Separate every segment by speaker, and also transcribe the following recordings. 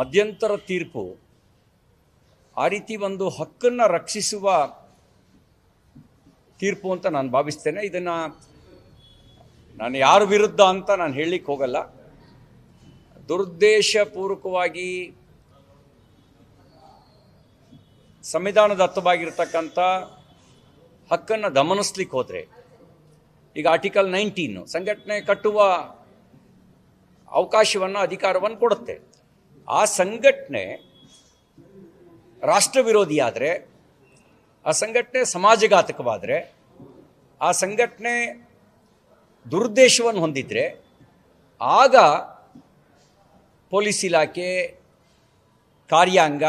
Speaker 1: ಮಧ್ಯಂತರ ತೀರ್ಪು, ಆ ರೀತಿ ಒಂದು ಹಕ್ಕನ್ನು ರಕ್ಷಿಸುವ ತೀರ್ಪು ಅಂತ ನಾನು ಭಾವಿಸ್ತೇನೆ. ಇದನ್ನು ನಾನು ಯಾರ ವಿರುದ್ಧ ಅಂತ ನಾನು ಹೇಳಲಿಕ್ಕೆ ಹೋಗಲ್ಲ. ದುರುದ್ದೇಶಪೂರ್ವಕವಾಗಿ ಸಂವಿಧಾನದತ್ತವಾಗಿರ್ತಕ್ಕಂಥ ಹಕ್ಕನ್ನು ಗಮನಿಸ್ಲಿಕ್ಕೆ ಹೋದರೆ, ಈಗ ಆರ್ಟಿಕಲ್ ನೈನ್ಟೀನು ಸಂಘಟನೆ ಕಟ್ಟುವ ಅವಕಾಶವನ್ನು ಅಧಿಕಾರವನ್ನು ಕೊಡುತ್ತೆ. ಆ ಸಂಘಟನೆ ರಾಷ್ಟ್ರ ವಿರೋಧಿಯಾದರೆ ಆ ಸಂಘಟನೆ ಸಮಾಜಘಾತಕವಾದರೆ, ಆ ಸಂಘಟನೆ ದುರುದ್ದೇಶವನ್ನು ಹೊಂದಿದರೆ, ಆಗ ಪೊಲೀಸ್ ಇಲಾಖೆ, ಕಾರ್ಯಾಂಗ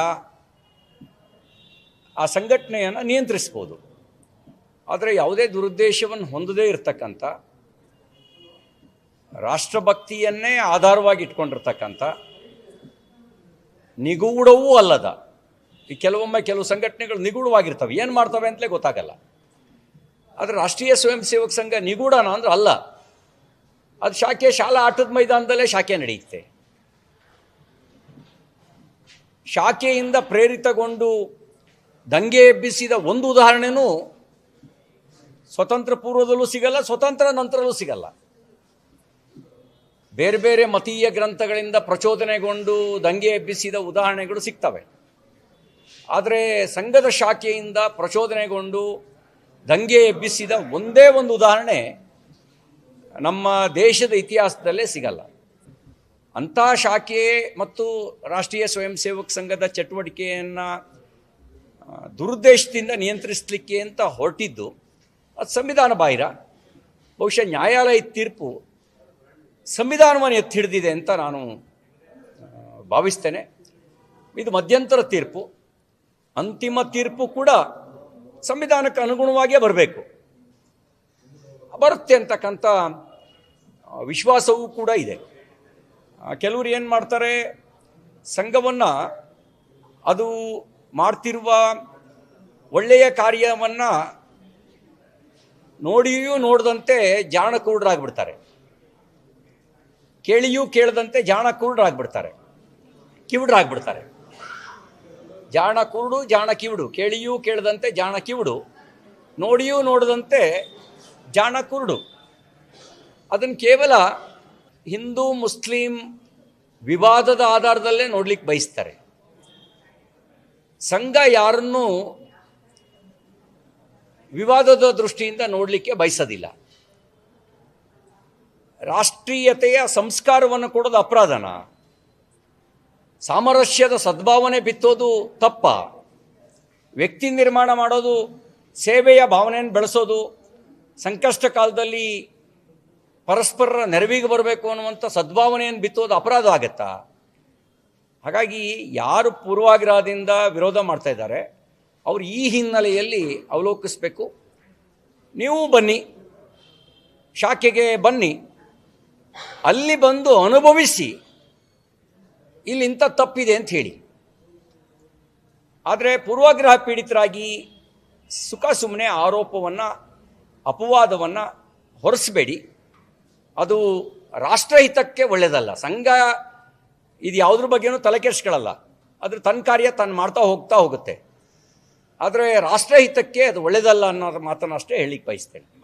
Speaker 1: ಆ ಸಂಘಟನೆಯನ್ನು ನಿಯಂತ್ರಿಸ್ಬೋದು. ಆದರೆ ಯಾವುದೇ ದುರುದ್ದೇಶವನ್ನು ಹೊಂದದೇ ಇರತಕ್ಕಂಥ, ರಾಷ್ಟ್ರಭಕ್ತಿಯನ್ನೇ ಆಧಾರವಾಗಿ ಇಟ್ಕೊಂಡಿರ್ತಕ್ಕಂಥ ನಿಗೂಢವೂ ಅಲ್ಲದ. ಈ ಕೆಲವೊಮ್ಮೆ ಕೆಲವು ಸಂಘಟನೆಗಳು ನಿಗೂಢವಾಗಿರ್ತವೆ. ಏನು ಮಾಡ್ತವೆ ಅಂತಲೇ ಗೊತ್ತಾಗಲ್ಲ. ಆದರೆ ರಾಷ್ಟ್ರೀಯ ಸ್ವಯಂ ಸೇವಕ ಸಂಘ ನಿಗೂಢನ ಅಂದ್ರೆ ಅಲ್ಲ. ಅದು ಶಾಖೆ ಶಾಲಾ ಆಟದ ಮೈದಾನದಲ್ಲೇ ಶಾಖೆ ನಡೆಯುತ್ತೆ. ಶಾಖೆಯಿಂದ ಪ್ರೇರಿತಗೊಂಡು ದಂಗೆ ಎಬ್ಬಿಸಿದ ಒಂದು ಉದಾಹರಣೆನೂ ಸ್ವತಂತ್ರ ಪೂರ್ವದಲ್ಲೂ ಸಿಗಲ್ಲ, ಸ್ವತಂತ್ರ ನಂತರಲ್ಲೂ ಸಿಗಲ್ಲ. ಬೇರೆ ಬೇರೆ ಮತೀಯ ಗ್ರಂಥಗಳಿಂದ ಪ್ರಚೋದನೆಗೊಂಡು ದಂಗೆ ಎಬ್ಬಿಸಿದ ಉದಾಹರಣೆಗಳು ಸಿಗ್ತವೆ. ಆದರೆ ಸಂಘದ ಶಾಖೆಯಿಂದ ಪ್ರಚೋದನೆಗೊಂಡು ದಂಗೆ ಎಬ್ಬಿಸಿದ ಒಂದೇ ಒಂದು ಉದಾಹರಣೆ ನಮ್ಮ ದೇಶದ ಇತಿಹಾಸದಲ್ಲೇ ಸಿಗಲ್ಲ. ಅಂಥ ಶಾಖೆ ಮತ್ತು ರಾಷ್ಟ್ರೀಯ ಸ್ವಯಂ ಸೇವಕ ಸಂಘದ ಚಟುವಟಿಕೆಯನ್ನು ದುರುದ್ದೇಶದಿಂದ ನಿಯಂತ್ರಿಸಲಿಕ್ಕೆ ಅಂತ ಹೊರಟಿದ್ದು, ಅದು ಸಂವಿಧಾನ ಬಾಹಿರ. ಬಹುಶಃ ನ್ಯಾಯಾಲಯದ ತೀರ್ಪು ಸಂವಿಧಾನವನ್ನು ಎತ್ತಿ ಹಿಡಿದಿದೆ ಅಂತ ನಾನು ಭಾವಿಸ್ತೇನೆ. ಇದು ಮಧ್ಯಂತರ ತೀರ್ಪು. ಅಂತಿಮ ತೀರ್ಪು ಕೂಡ ಸಂವಿಧಾನಕ್ಕೆ ಅನುಗುಣವಾಗಿಯೇ ಬರಬೇಕು. ಬರುತ್ತೆ ಅಂತಕ್ಕಂಥ ವಿಶ್ವಾಸವೂ ಕೂಡ ಇದೆ. ಕೆಲವರು ಏನು ಮಾಡ್ತಾರೆ, ಸಂಘವನ್ನು ಅದು ಮಾಡ್ತಿರುವ ಒಳ್ಳೆಯ ಕಾರ್ಯವನ್ನು ನೋಡಿಯೂ ನೋಡದಂತೆ ಜಾಣ ಕುರುಡರಾಗ್ಬಿಡ್ತಾರೆ ಕೇಳಿಯೂ ಕೇಳದಂತೆ ಜಾಣ ಕುರುಡರಾಗ್ಬಿಡ್ತಾರೆ ಕಿವುಡ್ರಾಗ್ಬಿಡ್ತಾರೆ ಜಾಣ ಕುರುಡು, ಜಾಣ ಕಿವುಡು. ಕೇಳಿಯೂ ಕೇಳದಂತೆ ಜಾಣ ಕಿವುಡು. ನೋಡಿಯೂ ನೋಡದಂತೆ ಜಾಣ ಕುರುಡು. ಅದನ್ನು ಕೇವಲ ಹಿಂದೂ, ಮುಸ್ಲಿಂ ವಿವಾದದ ಆಧಾರದಲ್ಲೇ ನೋಡ್ಲಿಕ್ಕೆ ಬಯಸ್ತಾರೆ. ಸಂಘ ಯಾರನ್ನೂ ವಿವಾದದ ದೃಷ್ಟಿಯಿಂದ ನೋಡಲಿಕ್ಕೆ ಬಯಸೋದಿಲ್ಲ. ರಾಷ್ಟ್ರೀಯತೆಯ ಸಂಸ್ಕಾರವನ್ನು ಕೊಡೋದು ಅಪರಾಧನ. ಸಾಮರಸ್ಯದ ಸದ್ಭಾವನೆ ಬಿತ್ತೋದು ತಪ್ಪ. ವ್ಯಕ್ತಿ ನಿರ್ಮಾಣ ಮಾಡೋದು, ಸೇವೆಯ ಭಾವನೆಯನ್ನು ಬೆಳೆಸೋದು, ಸಂಕಷ್ಟ ಕಾಲದಲ್ಲಿ ಪರಸ್ಪರರ ನೆರವಿಗೆ ಬರಬೇಕು ಅನ್ನುವಂಥ ಸದ್ಭಾವನೆಯನ್ನು ಬಿತ್ತೋದು ಅಪರಾಧ ಆಗತ್ತಾ? ಹಾಗಾಗಿ ಯಾರು ಪೂರ್ವಾಗ್ರಹದಿಂದ ವಿರೋಧ ಮಾಡ್ತಾ ಇದ್ದಾರೆ, ಅವರು ಈ ಹಿನ್ನೆಲೆಯಲ್ಲಿ ಅವಲೋಕಿಸಬೇಕು. ನೀವು ಬನ್ನಿ, ಶಾಖೆಗೆ ಬನ್ನಿ. ಅಲ್ಲಿ ಬಂದು ಅನುಭವಿಸಿ. ಇಲ್ಲಿ ಇಂಥ ತಪ್ಪಿದೆ ಅಂತ ಹೇಳಿ. ಆದರೆ ಪೂರ್ವಾಗ್ರಹ ಪೀಡಿತರಾಗಿ ಸುಖ ಸುಮ್ಮನೆ ಆರೋಪವನ್ನು, ಅಪವಾದವನ್ನು ಹೊರಿಸಬೇಡಿ. ಅದು ರಾಷ್ಟ್ರಹಿತಕ್ಕೆ ಒಳ್ಳೆಯದಲ್ಲ ಸಂಘ ಇದು ಯಾವುದ್ರ ಬಗ್ಗೆನೂ ತಲೆ ಕೆಡಿಸ್ಕೊಳ್ಳಲ್ಲ ತನ್ನ ಕಾರ್ಯ ತಾನು ಮಾಡ್ತಾ ಹೋಗ್ತಾ ಹೋಗುತ್ತೆ. ಆದರೆ ರಾಷ್ಟ್ರಹಿತಕ್ಕೆ ಅದು ಒಳ್ಳೆಯದಲ್ಲ ಅನ್ನೋ ಮಾತನ್ನು ಅಷ್ಟೇ ಹೇಳಿಕ್ಕೆ ಬಯಸ್ತೇನೆ.